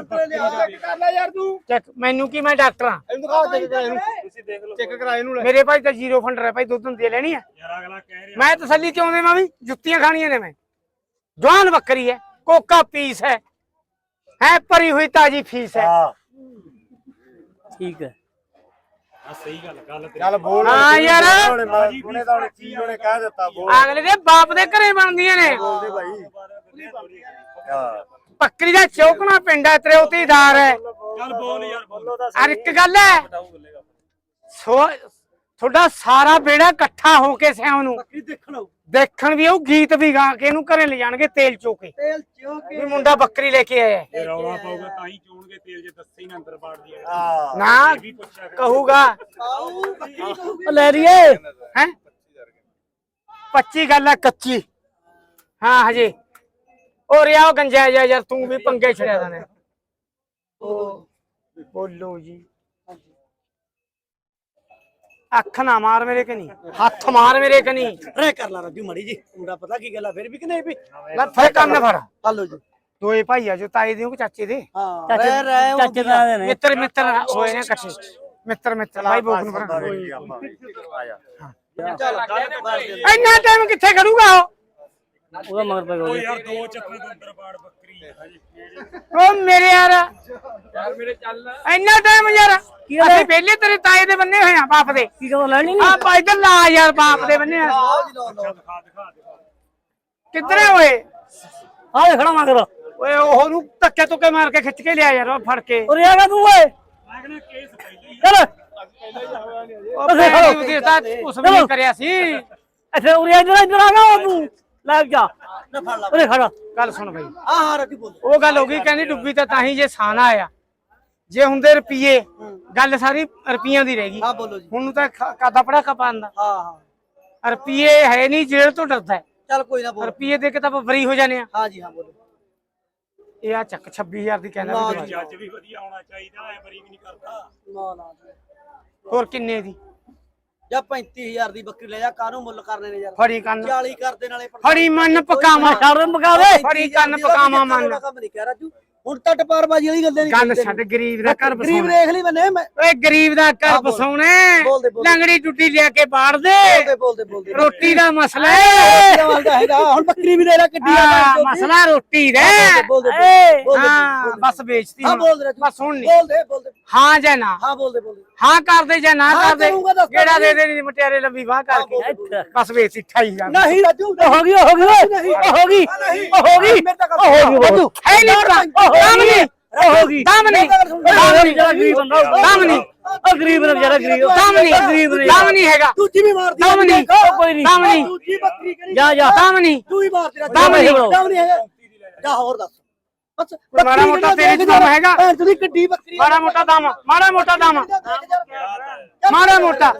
ਸੰਤਰੇ ਲਿਆ ਚੈੱਕ ਕਰ ਲੈ ਯਾਰ ਤੂੰ ਚੈੱਕ ਮੈਨੂੰ ਕੀ ਮੈਂ ਡਾਕਟਰ ਆ ਇਹਨੂੰ ਦਿਖਾ ਚੈੱਕ ਕਰਾ ਇਹਨੂੰ ਤੁਸੀਂ ਦੇਖ ਲਓ ਚੈੱਕ ਕਰਾ ਇਹਨੂੰ ਲੈ ਮੇਰੇ ਭਾਈ ਤਾਂ ਜ਼ੀਰੋ ਫੰਡ ਹੈ ਭਾਈ ਦੁੱਧ ਹੁੰਦੀ ਲੈਣੀ ਆ ਯਾਰ ਅਗਲਾ ਕਹਿ ਰਿਹਾ ਮੈਂ ਤਸੱਲੀ ਕਿਉਂ ਦੇਵਾਂ ਵੀ ਜੁੱਤੀਆਂ ਖਾਣੀਆਂ ਨੇ ਮੈਂ ਜਵਾਨ ਬੱਕਰੀ ਹੈ ਕੋਕਾ ਪੀਸ ਹੈ ਹੈ ਭਰੀ ਹੋਈ ਤਾਜੀ ਫੀਸ ਹੈ ਹਾਂ ਠੀਕ ਹੈ ਆ ਸਹੀ ਗੱਲ ਗੱਲ ਤੇਰੀ ਚੱਲ ਬੋਲ ਹਾਂ ਯਾਰ। ਉਹਨੇ ਤਾਂ ਉਹਨੇ ਚੀਜ਼ ਉਹਨੇ ਕਹਿ ਦਿੱਤਾ ਬੋਲ ਅਗਲੇ ਦੇ ਬਾਪ ਦੇ ਘਰੇ ਬਣਦੀਆਂ ਨੇ ਬੋਲਦੇ ਭਾਈ ਹਾਂ ਬੱਕਰੀ ਦਾ ਚੌਕਣਾ ਪਿੰਡ ਹੈ ਤੇਰੇ ਉਤੀਦਾਰ ਹੈ ਚੱਲ ਬੋਲ ਯਾਰ ਬੋਲੋ। ਹਰ ਇੱਕ ਗੱਲ ਹੈ ਸੋ ਤੁਹਾਡਾ ਸਾਰਾ ਬੇੜਾ ਇਕੱਠਾ ਹੋ ਕੇ ਸਿਆਉ ਨੂੰ। ਬੱਕਰੀ ਦੇਖ ਲਓ ਦੇਖਣ ਵੀ ਉਹ ਗੀਤ ਵੀ ਗਾ ਕੇ ਇਹਨੂੰ ਘਰੇ ਲੈ ਜਾਣਗੇ ਤੇਲ ਚੋਕੇ ਤੇਲ ਚੋ ਵੀ ਮੁੰਡਾ ਬੱਕਰੀ ਲੈ ਕੇ ਆਇਆ ਹੈ। ਇਹ ਰੌਲਾ ਪਾਊਗਾ ਤਾਂ ਹੀ ਚੋਣਗੇ ਤੇਲ ਜੇ ਦੱਸੇ ਹੀ ਨਾ ਅੰਦਰ ਬਾੜ ਦੀ ਹਾਂ। ਨਾ। ਕਹੂਗਾ। ਆਉ ਬੱਕਰੀ ਕਹੂਗੀ। ਉਹ ਲੈ ਲਈਏ। ਹੈ? 25 ਗੱਲ ਹੈ ਕੱਚੀ। ਹਾਂ ਹਜੇ। ਉਹ ਰਿਆ ਉਹ ਗੰਜਾ ਜਾ ਯਾਰ ਤੂੰ ਵੀ ਪੰਗੇ ਛੜਿਆ ਦਾ ਨੇ। ਉਹ ਬੋਲੋ ਜੀ। ਅੱਖ ਨਾ ਮਾਰ ਮੇਰੇ ਕਨੀ। ਹੱਥ ਮਾਰ ਮੇਰੇ ਕਨੀ। ਰੇ ਕਰ ਲਾ ਰਾਜੂ ਮੜੀ ਜੀ ਮੁੰਡਾ ਪਤਾ ਕੀ ਗੱਲ ਆ ਫਿਰ ਵੀ ਕਿ ਨਹੀਂ ਵੀ? ਲੈ ਫੇ ਕੰਨ ਫੜ। ਹਲੋ ਜੀ। ਦੋਏ ਭਾਈ ਆ ਜੋ ਤਾਏ ਦੇ ਹੋ ਕਿ ਚਾਚੇ ਦੇ? ਹਾਂ ਰਹਿ ਰਹਿ ਚਾਚੇ ਦਾ ਨੇ। ਮਿੱਤਰ ਮਿੱਤਰ ਹੋਏ ਨੇ ਇਕੱਠੇ। ਮਿੱਤਰ ਮਿੱਤਰ ਭਾਈ ਬੋਕ ਨੂੰ ਫੜ। ਆਇਆ ਇੰਨਾ ਟਾਈਮ ਕਿੱਥੇ ਖੜੂਗਾ ਉਹ? ਉਹਦਾ ਮਗਰ ਪੈ ਉਹ ਗਿਆ ਯਾਰ ਦੋ ਚੱਕਰ ਤੋਂ ਅੰਦਰ ਬਾੜ ਬੱਕਰੀ। ਉਹ ਮੇਰੇ ਯਾਰ। ਯਾਰ ਮੇਰੇ ਚੱਲ। ਇੰਨਾ ਟਾਈਮ ਯਾਰ। ਅਸੀਂ ਪਹਿਲੇ ਤੇਰੇ ਤਾਏ ਦੇ ਬੰਨੇ ਹੋਏ ਆ ਬਾਪ ਦੇ। ਕੀ ਕਹਿੰਦਾ ਲੈਣੀ ਆ ਭਾਈ ਤੇ ਲਾ ਯਾਰ ਬਾਪ ਦੇ ਬੰਨੇ ਆ। ਕਿੱਧਰੇ ਓਏ? ਆ ਖੜਾ ਮਗਰ। ਓਏ ਉਹ ਨੂੰ ਧੱਕੇ ਧੁੱਕੇ ਮਾਰ ਕੇ ਖਿੱਚ ਕੇ ਲਿਆ ਯਾਰ ਉਹ ਫੜ ਕੇ। ਉਰੇ ਆ ਤੂੰ ਓਏ। ਮੈਂ ਕਹਿੰਦਾ ਕੇਸ ਪਹਿਲੇ ਹੀ ਚੱਲ। ਉਹ ਉਹਦੀ ਤਾਂ ਉਸ ਵੀ ਕਰਿਆ ਸੀ। ਅੱਛਾ ਉਰੇ ਇੱਧਰ ਇੱਧਰ ਆ ਗਿਆ ਤੂੰ ਲੈ ਜਾ। ਨਾ ਫੜ ਲਾ। ਉਰੇ ਖੜਾ ਗੱਲ ਸੁਣ ਬਈ। ਆ ਹਾਂ ਰੱਖੀ ਬੋਲ। ਉਹ ਗੱਲ ਹੋ ਗਈ ਕਹਿੰਦੀ ਡੁੱਬੀ ਤਾਂ ਤਾਂ ਹੀ ਜੇ ਸਾਨਾ ਆਇਆ। ਜੇ ਹੁੰਦੇ ਰੁਪਈਏ ਗੱਲ ਸਾਰੀ ਰੁਪਈਆਂ ਦੀ ਰਹਿ ਗਈ। ਹਾਂ ਬੋਲੋ ਜੀ। ਹੁਣ ਨੂੰ ਤਾਂ ਕਾਦਾ ਪੜਾ ਕਪਾਂਦਾ ਹਾਂ ਹਾਂ। ਰੁਪਈਏ ਹੈ ਨਹੀਂ ਜੇਲ੍ਹ ਤੋਂ ਡਰਦਾ ਹੈ। ਚੱਲ ਕੋਈ ਨਾ ਬੋਲ। ਰੁਪਈਏ ਦੇ ਕੇ ਤਾਂ ਆਪਾਂ ਫਰੀ ਹੋ ਜਾਂਦੇ ਆ ਹਾਂ ਜੀ ਹਾਂ ਬੋਲੋ। ਇਹ ਆ ਚੱਕ 26000 ਦੀ ਕਹਿੰਦਾ ਵੀ। ਜੱਜ ਵੀ ਵਧੀਆ ਆਉਣਾ ਚਾਹੀਦਾ ਐ ਬਰੀ ਵੀ ਨਹੀਂ ਕਰਦਾ। ਨਾ ਨਾ ਹੋਰ ਕਿੰਨੇ ਦੀ? ਜਾਂ 35000 ਦੀ ਬੱਕਰੀ ਲੈ ਜਾ ਕਾਹਨੂੰ ਮੁੱਲ ਕਰਨੇ ਨੇ ਯਾਰ? ਫੜੀ ਕੰਨ। 40 ਕਰਦੇ ਨਾਲੇ ਫੜੀ ਮੰਨ ਪਕਾਵਾ ਛੱਡ ਮਕਾਵੇ ਫੜੀ ਕੰਨ ਪਕਾਵਾ ਮੰਨ। ਕੰਮ ਨਹੀਂ ਕਹਿ ਰਾਜੂ? ਹੁਣ ਤਾਂ ਟਪਾਰਬਾਜੀ ਵਾਲੀ ਗੱਲਾਂ ਨਹੀਂ ਕੰਨ ਛੱਡ ਗਰੀਬ ਦਾ ਘਰ ਗਰੀਬ ਬਸਾਉਣਾ ਦੇਖ ਲਈ ਮੈਨੇ ਮੈਂ ਓਏ ਗਰੀਬ ਦਾ ਘਰ ਬਸਾਉਣਾ ਬੋਲਦੇ, ਬੋਲਦੇ। ਲੰਗੜੀ ਟੁੱਟੀ ਲਿਆ ਕੇ ਬਾੜ ਦੇ। ਬੋਲਦੇ ਬੋਲਦੇ ਬੋਲਦੇ ਰੋਟੀ ਦਾ ਮਸਲਾ ਹੈ ਹੈਗਾ। ਹੁਣ ਬੱਕਰੀ ਵੀ ਲੈ ਲੈ ਕਿੱਡੀ ਆ ਹਾਂ, ਚੌਥੀ। ਮਸਲਾ ਰੋਟੀ ਦਾ। ਹੈ। ਬੋਲਦੇ, ਏ, ਬੋਲਦੇ, ਹਾਂ ਬੋਲਦੇ। ਬਸ ਵੇਚਤੀ ਹਾਂ। ਬੋਲਦੇ ਰਾਜੂ। ਬਸ ਹੁਣ ਨਹੀਂ ਬੋਲਦੇ ਬੋਲਦੇ ਹਾਂ ਜਾਂ ਨਾ। ਹਾਂ ਬੋਲਦੇ ਬੋਲਦੇ ਹਾਂ ਕਰਦੇ ਜਾਂ ਨਾ ਹਾਂ ਕਰਦੇ ਕਰੂੰਗਾ ਦੱਸ ਕਿਹੜਾ ਦੇ ਦੇ। ਦੇਣੀ ਮਟਿਆਰੇ ਲੰਬੀ ਬਾਹ ਕਰਕੇ। ਬੋਲਦੇ। ਬਸ ਵੇਚੀ 28000 ਨਹੀਂ ਰਾਜੂ। ਹੋ ਗਈ ਹੋ ਗਈ ਓਏ। ਹੋ ਗਈ ਹੋ ਗਈ। ਮੇਰੇ ਤਾਂ ਹੋ ਗਈ ਰਾਜੂ। ਹੈ ਨਹੀਂ ਭਰਾ। ਦਮ ਨਹੀਂ ਹੋ ਗਈ। ਦਮ ਨਹੀਂ ਦਮ ਨਹੀਂ ਜਿਹੜਾ ਗਰੀਬ ਬੰਦਾ ਦਮ ਨਹੀਂ ਉਹ ਗਰੀਬ ਨੇ ਵਿਚਾਰਾ ਗਰੀਬ ਦਮ ਨਹੀਂ ਗਰੀਬ ਨੇ ਦਮ ਨਹੀਂ ਹੈਗਾ। ਦੂਜੀ ਵੀ ਮਾਰਦੀ ਦਮ ਨਹੀਂ ਕੋਈ ਨਹੀਂ। ਦਮ ਨਹੀਂ ਦੂਜੀ ਬੱਕਰੀ ਕਰੀ। ਜਾ ਜਾ। ਦਮ ਨਹੀਂ ਤੂੰ ਹੀ ਮਾਰਦੀ ਰਾਜੂ ਦਮ ਨਹੀਂ। ਦਮ ਨਹੀਂ ਹੈਗਾ। ਜਾ ਹੋਰ ਦੱਸ। ਬਸ ਮਾੜਾ ਮੋਟਾ ਤੇਰੇ ਚ ਦਮ ਹੈਗਾ? ਭੈਣ ਚੋਦੀ ਕਿੱਡੀ ਬੱਕਰੀ। ਮਾੜਾ ਮੋਟਾ ਦਮ। ਮਾੜਾ ਮੋਟਾ ਦਮ। ਮਾੜਾ ਮੋਟਾ।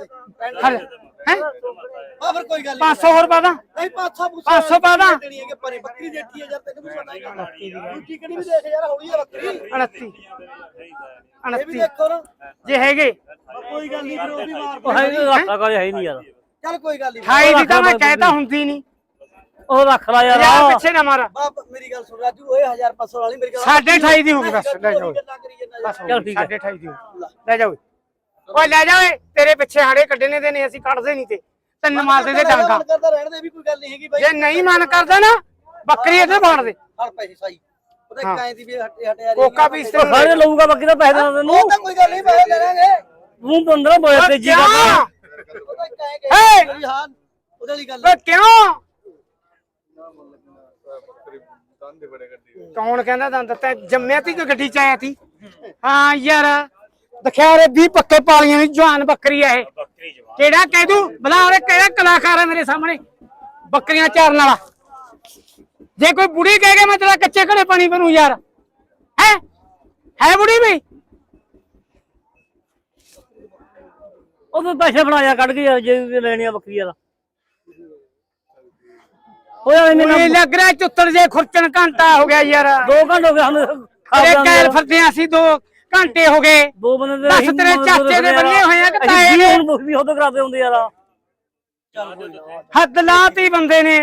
ਹੈ? ਆ ਫਿਰ ਕੋਈ ਗੱਲ ਨਹੀਂ 500 ਹੋਰ ਪਾ ਦਾਂ। ਨਹੀਂ 500 ਪੰਜ ਸੌ ਪਾ ਦਾਂ। ਦੇਣੀ ਹੈ ਕਿ ਪਰੇ ਬੱਕਰੀ ਦੇਤੀ ਹੈ ਯਾਰ ਤੈਨੂੰ ਵੀ ਪਤਾ ਹੀ ਹੈ ਦੂਜੀ ਕਿਹੜੀ ਵੀ ਦੇਖ ਯਾਰ ਹੌਲੀ ਹੈ ਬੱਕਰੀ। 29 ਇਹ ਵੀ 29 ਦੇਖੋ ਨਾ। ਜੇ ਹੈਗੇ। ਕੋਈ ਗੱਲ ਨਹੀਂ ਫਿਰ ਉਹ ਵੀ ਮਾਰ ਉਹ ਹੈ ਨਹੀਂ ਰੱਖਾ ਕੋਈ ਹੈ ਨਹੀਂ ਯਾਰ। ਚੱਲ ਕੋਈ ਗੱਲ ਨਹੀਂ ਖਾਈ ਦੀ ਤਾਂ ਮੈਂ ਕਹਿਤਾ ਹੁੰਦੀ ਨਹੀਂ ਉਹ ਰੱਖ ਲੈ ਯਾਰ। ਯਾਰ ਪਿੱਛੇ ਨਾ ਮਾਰ। ਬਾਪ ਮੇਰੀ ਗੱਲ ਸੁਣ ਰਾਜੂ ਓਏ 1500 ਵਾਲੀ ਮੇਰੀ ਗੱਲ ਸਾਢੇ ਅਠਾਈ ਦੀ ਹੋਊਗੀ ਬਸ, ਲੈ ਜਾਓ। ਬਸ ਚੱਲ ਠੀਕ ਹੈ। ਸਾਢੇ ਅਠਾਈ ਦੀ ਹੋਊ। ਲੈ ਜਾਓ। ਓਏ ਲੈ ਜਾ ਓਏ ਤੇਰੇ ਪਿੱਛੇ ਹਾੜੇ ਕੱਢਣੇ ਦੇ ਨੇ ਅਸੀਂ ਕੱਢਦੇ ਨਹੀਂ ਤੇ। ਤੈਨੂੰ ਮਾਰਦੇ ਤੇ ਡਾਂਗਾ। ਕਰਦਾ ਰਹਿਣ ਦੇ ਵੀ ਕੋਈ ਗੱਲ ਨਹੀਂ ਹੈਗੀ ਬਾਈ। ਜੇ ਨਹੀਂ ਮਨ ਕਰਦਾ ਨਾ ਬੱਕਰੀ ਇੱਥੇ ਫਾੜ ਦੇ। ਹਰ ਪੈਸੇ ਸਾਈ। ਉਹਦੇ ਹਾਂ। ਕਾਇ ਦੀ ਵੀ ਹਟੇ ਹਟੇ ਯਾਰ ਕੋਕਾ ਪੀਸ ਤੇ ਸਾਰੇ ਲਊਗਾ ਬਾਕੀ ਤਾਂ ਪੈਸੇ ਨਾ ਤੈਨੂੰ। ਉਹ ਤਾਂ ਕੋਈ ਗੱਲ ਨਹੀਂ ਪੈਸੇ ਲੈ ਲਾਂਗੇ ਤੂੰ ਪੰਦਰਾਂ ਬੋਏ ਤੇਜੀ ਕਿਉਂ? ਕਰਦਾ। ਉਹਦਾ ਕਾਇ ਹੇ! ਕਹੇ ਹਾਂ! ਉਹਦੇ ਲਈ ਗੱਲ ਓਏ ਕਿਉਂ? ਕੌਣ ਕਹਿੰਦਾ ਦੰਦ? ਤੈ ਜੰਮਿਆ ਤੀ ਕਿ ਗੱਡੀ ਚ ਆਇਆ ਤੀ? ਹਾਂ ਯਾਰ। ਦਖਿਆਰੇ 20 ਪੱਕੇ ਪਾਲੀਆਂ ਦੀ ਜਵਾਨ ਬੱਕਰੀ ਆ ਇਹ। ਬੱਕਰੀ ਜਵਾਨ। ਕਿਹੜਾ ਕਹਿ ਦੂੰ? ਬਲਾ ਉਹਨੇ ਕਿਹੜਾ ਕਲਾਕਾਰ ਹੈ ਮੇਰੇ ਸਾਹਮਣੇ? ਬੱਕਰੀਆਂ ਚਾਰਨ ਵਾਲਾ। ਜੇ ਕੋਈ ਬੁੜੀ ਕਹਿ ਕੇ ਮੈਂ ਤੇਰਾ ਕੱਚੇ ਘੜੇ ਪਾਣੀ ਬਣੂ ਯਾਰ। ਹੈ? ਹੈ ਬੁੜੀ ਵੀ? ਉਹ ਪੈਸੇ ਬਣਾ ਜਾ ਕੱਢ ਕੇ ਜੇ ਵੀ ਲੈਣੀ ਆ ਬੱਕਰੀ ਹੋਇਆ ਇਹਨੇ ਮੈਨੂੰ ਲੱਗ ਰਿਹਾ ਚੁੱਤਰ ਜੇ ਖੁਰਚਣ ਘੰਟਾ ਹੋ ਗਿਆ ਯਾਰ। ਦੋ ਘੰਟੇ ਹੋ ਗਏ ਸਾਨੂੰ ਖਾ ਜਾਂਦੇ ਕੈਲ ਆ। ਫਿਰਦੇ ਆਂ ਅਸੀਂ ਦੋ। ਘੰਟੇ ਹੋ ਗਏ। ਦੋ ਬੰਦੇ ਦੇ ਦੱਸ ਤੇਰੇ ਚਾਚੇ ਦੇ। ਬੰਨੇ ਹੋਏ ਆ ਕਿ ਤਾਏ ਦੇ? ਹੁਣ ਮੁਖ ਵੀ ਉਹਦੇ ਕਰਾਦੇ ਹੁੰਦੇ ਯਾਰ ਹੱਦ ਲਾਤੀ ਬੰਦੇ ਨੇ।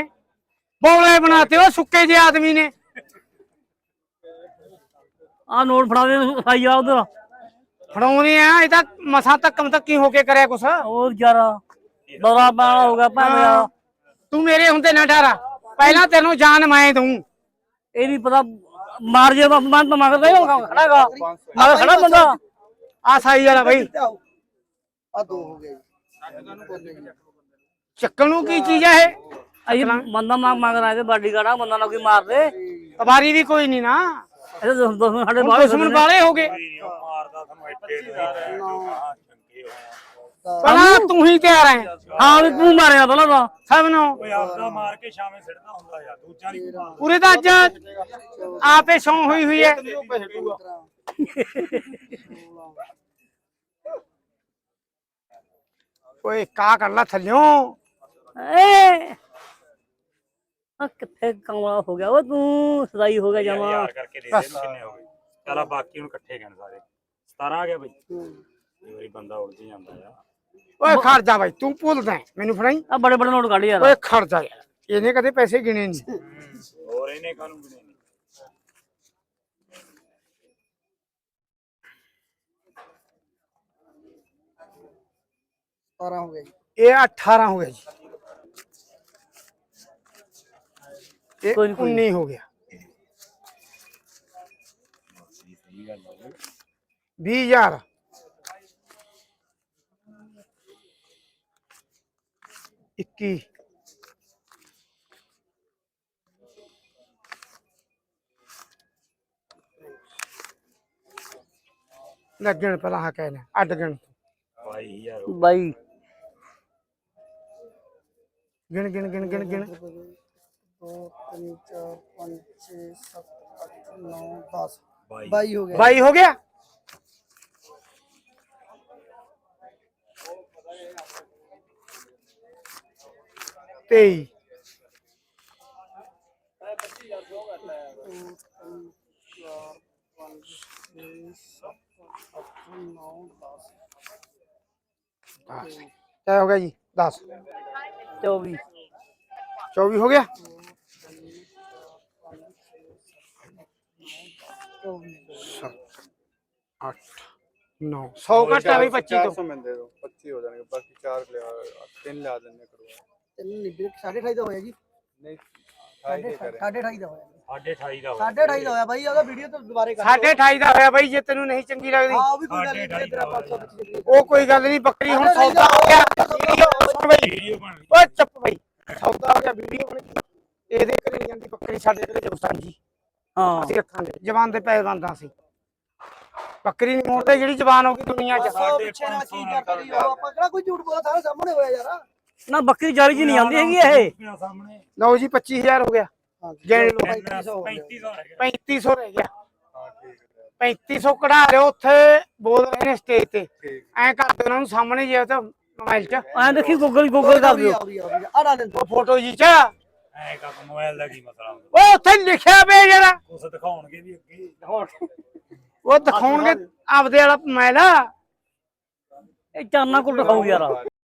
ਬੋਲੇ ਬਣਾਤੇ ਉਹ ਸੁੱਕੇ ਜੇ ਆਦਮੀ ਨੇ। ਆ ਨੋਟ ਫੜਾ ਦੇ ਸਾਈ ਆ ਉਧਰ। ਫੜਾਉਣੇ ਆ ਇਹ ਤਾਂ ਮਸਾਂ ਧੱਕਮ ਧੱਕੀ ਹੋ ਕੇ ਕਰਿਆ ਕੁਛ। ਹੋਰ ਯਾਰਾ ਦੌਰਾ ਪਾਣਾ ਹੋ ਗਿਆ ਭਾਵੇਂ ਤੂੰ ਮੇਰੇ ਹੁੰਦੇ ਨਾ ਡਰ। ਪਹਿਲਾਂ ਤੈਨੂੰ ਜਾਨ ਮੈਂ ਦੂੰ ਇਹ ਨਹੀਂ ਪਤਾ ਮਾਰ ਜੇ ਮੈਂ ਤਾਂ ਮੰਗਦਾ ਹੀ ਹੋਗਾ। ਖੜਾਗਾ ਮਗਰ ਖੜਾ ਬੰਦਾ। ਆ ਸਾਈ ਵਾਲਾ ਬਈ। ਆ ਦੋ ਹੋ ਗਏ। ਚੱਕਣ ਨੂੰ ਕੀ ਚੀਜ਼ ਹੈ ਇਹ? ਅਈ ਬੰਦਾ ਮੰਗ ਮੰਗ ਰਿਹਾ ਬਾਡੀ ਗਾੜਾ ਬੰਦਾ ਨਾ ਕੋਈ ਮਾਰ ਦੇ। ਤਵਾਰੀ ਵੀ ਕੋਈ ਨਹੀਂ ਨਾ। ਇਹ ਦੋ ਦੋ ਸਾਡੇ ਬਾਹਰ ਦੁਸ਼ਮਣ ਵਾਲੇ ਹੋ ਗਏ। ਨਹੀਂ ਉਹ ਮਾਰਦਾ ਤੁਹਾਨੂੰ ਐਡੇ ਨੂੰ ਹੀ ਕਹਾਂ ਚੰਗੇ ਹੋਇਆ ਪਹਿਲਾਂ ਤੂੰ ਹੀ ਤਿਆਰ ਹੈ ਹਾਂ ਵੀ ਤੂੰ ਮਾਰਿਆ ਪਹਿਲਾਂ ਤਾਂ ਸਭ ਨੂੰ ਓਏ ਆਪਦਾ ਮਾਰ ਕੇ ਸ਼ਾਮੇ ਸਿੱਟਦਾ ਹੁੰਦਾ ਯਾਰ ਦੂਜਾ ਨਹੀਂ ਕੋਈ ਮਾਰਦਾ ਪੂਰੇ ਤਾਂ ਅੱਜ ਆਪੇ ਸੌਂ ਹੋਈ ਹੋਈ ਹੈ ਓਏ ਕਾ ਕਰ ਲਾ ਥੱਲਿਓ ਏ ਆ ਕਿੱਥੇ ਕਮਲਾ ਹੋ ਗਿਆ ਉਹ ਤੂੰ ਸਦਾਈ ਹੋ ਗਿਆ ਜਮਾ ਯਾਰ ਕਰਕੇ ਦੇ ਦੇ ਇਹਨੂੰ ਕਿੰਨੇ ਹੋ ਗਏ ਚਲ ਆ ਬਾਕੀ ਹੁਣ ਇਕੱਠੇ ਗਣ ਸਾਰੇ 17 ਆ ਗਿਆ ਬਈ ਇਹ ਵਾਰੀ ਬੰਦਾ ਉਲਝ ਹੀ ਜਾਂਦਾ ਆ ਓਏ ਖੜ ਜਾ ਬਾਈ ਤੂੰ ਭੁੱਲਦਾ ਹੈ। ਮੈਨੂੰ ਫੜਾਈ। ਆ ਬੜੇ ਬੜੇ ਨੋਟ ਕੱਢ ਯਾਰ। ਓਏ ਖੜ ਜਾ ਯਾਰ ਇਹਨੇ ਕਦੇ ਪੈਸੇ ਗਿਣੇ ਨਹੀਂ ਹੋਰ ਇਹਨੇ ਕਾਨੂੰ ਵੀ ਨਹੀਂ ਸਤਾਰਾਂ ਹੋ ਗਏ ਜੀ। ਇਹ 18 ਹੋ ਗਿਆ ਜੀ। ਇਹ ਕੋਈ ਨੀ, ਕੋਈ 19 ਹੋ ਗਿਆ। 20000 ਇੱਕੀ। ਲੱਗਣ ਪਹਿਲਾਂ ਹਾਂ ਕਹਿ ਲੈ ਅੱਡ ਗਣ। ਭਾਈ ਯਾਰ ਬਾਈ। ਗਿਣ ਗਿਣ ਗਿਣ ਗਿਣ ਗਿਣ। ਦੋ ਤਿੰਨ ਚਾਰ ਪੰਜ ਛੇ ਸੱਤ ਅੱਠ ਨੌ 10 ਬਾਈ। ਬਾਈ ਹੋ ਗਏ ਬਾਈ ਹੋ ਗਿਆ? ਤੇਈ। ਚਾਰ ਪੰਜ ਛੇ ਸੱਤ ਅੱਠ ਨੌ 10 ਕਿਆ ਹੋ ਗਿਆ ਜੀ? 10 24 24 ਹੋ ਗਿਆ? 8 9 100 ਘੱਟ ਹੈ ਬਈ 25 ਤੋਂ। ਮੈਂ ਦੇ ਦੋ। 25 ਹੋ ਜਾਣਗੇ ਬਾਕੀ ਚਾਰ ਲਿਆ ਤਿੰਨ ਦਾ ਹੋਇਆ ਜੀ। ਨਹੀਂ ਸਾਢੇ ਸਾਢੇ ਅਠਾਈ ਦਾ ਹੋਇਆ ਸਾਢੇ 28 ਦਾ ਸਾਢੇ ਅਠਾਈ ਦਾ ਹੋਇਆ ਬਾਈ ਉਹਦਾ ਵੀਡੀਓ ਤਾਂ ਦੁਬਾਰੇ ਕਰ ਸਾਢੇ 28 ਦਾ ਹੋਇਆ ਬਾਈ ਜੇ ਤੈਨੂੰ ਨਹੀਂ ਚੰਗੀ ਲੱਗਦੀ। ਹਾਂ ਉਹ ਵੀ ਕੋਈ ਗੱਲ ਨਹੀਂ ਸਾਢੇ ਤੇਰਾ ਅਠਾਈ 500 ਵਿੱਚ ਦੇ ਉਹ ਕੋਈ ਗੱਲ ਨਹੀਂ ਬੱਕਰੀ ਹੁਣ ਸੌਦਾ ਹੋ ਗਿਆ। ਸੁਣ ਬਈ। ਵੀਡੀਓ ਬਣ ਗਈ। ਓਏ ਚੁੱਪ ਬਈ। ਸੌਦਾ ਹੋ ਗਿਆ ਵੀਡੀਓ ਬਣ ਗਈ। ਇਹਦੇ ਘਰੇ ਨਹੀਂ ਜਾਂਦੀ ਬੱਕਰੀ ਸਾਡੇ ਘਰੇ ਜਗਸਾਂ ਜੀ ਹਾਂ। ਅਸੀਂ ਰੱਖਾਂਗੇ। ਜਵਾਨ ਦੇ ਪੈਸੇ ਬੰਦਾ ਸੀ। ਬੱਕਰੀ ਨਹੀਂ ਮੋੜਦੇ ਜਿਹੜੀ ਜਵਾਨ ਹੋ ਗਈ ਦੁਨੀਆ 'ਚ। ਸੌ ਪਿੱਛੇ ਨਾਲ ਕੀ ਕਰਦਾ ਉਹ ਆਪਾਂ ਕਿਹੜਾ ਕੋਈ ਝੂਠ ਬੋਲਦਾ ਸਾਰਾ ਸਾਹਮਣੇ ਹੋਇਆ ਯਾਰ। ਨਾ ਬੱਕਰੀ ਜਾਰੀ ਜੀ ਨਹੀਂ ਆਉਂਦੀ ਹੈਗੀ ਇਹ। ਸਾਹਮਣੇ ਲਓ ਜੀ 25000 ਹੋ ਗਿਆ। ਗਿਣ ਲਓ। 3500 ਰਹਿ ਗਿਆ। 3500 ਰਹਿ ਗਿਆ। ਹਾਂ ਠੀਕ ਹੈ। 3500 ਕਢਾ ਲਿਓ ਉੱਥੇ ਬੋਲ ਰਹੇ ਨੇ ਸਟੇਜ ਤੇ। ਐਂ ਕਰਦੇ ਉਹਨਾਂ ਨੂੰ ਸਾਹਮਣੇ ਜੇ ਤਾਂ ਮੋਬਾਈਲ 'ਚ। ਐਂ ਦੇਖੀ ਗੂਗਲ ਗੂਗਲ ਕਰ ਦਿਓ। ਆ ਨਾ ਦੇ ਉਹ ਫੋਟੋ ਜੀ 'ਚ। ਐ ਕਾ ਮੋਬਾਈਲ ਦਾ ਕੀ ਮਸਲਾ ਉਹ ਉੱਥੇ ਲਿਖਿਆ ਪਿਆ ਜਿਹੜਾ। ਕੁਛ ਦਿਖਾਉਣਗੇ ਵੀ ਅੱਗੇ। ਉਹ ਦਿਖਾਉਣਗੇ ਆਪਦੇ ਵਾਲਾ ਮੋਬਾਈਲ ਇਹ ਚਾਨਾ ਕੁੱਟ ਖਾਊ ਯਾਰ।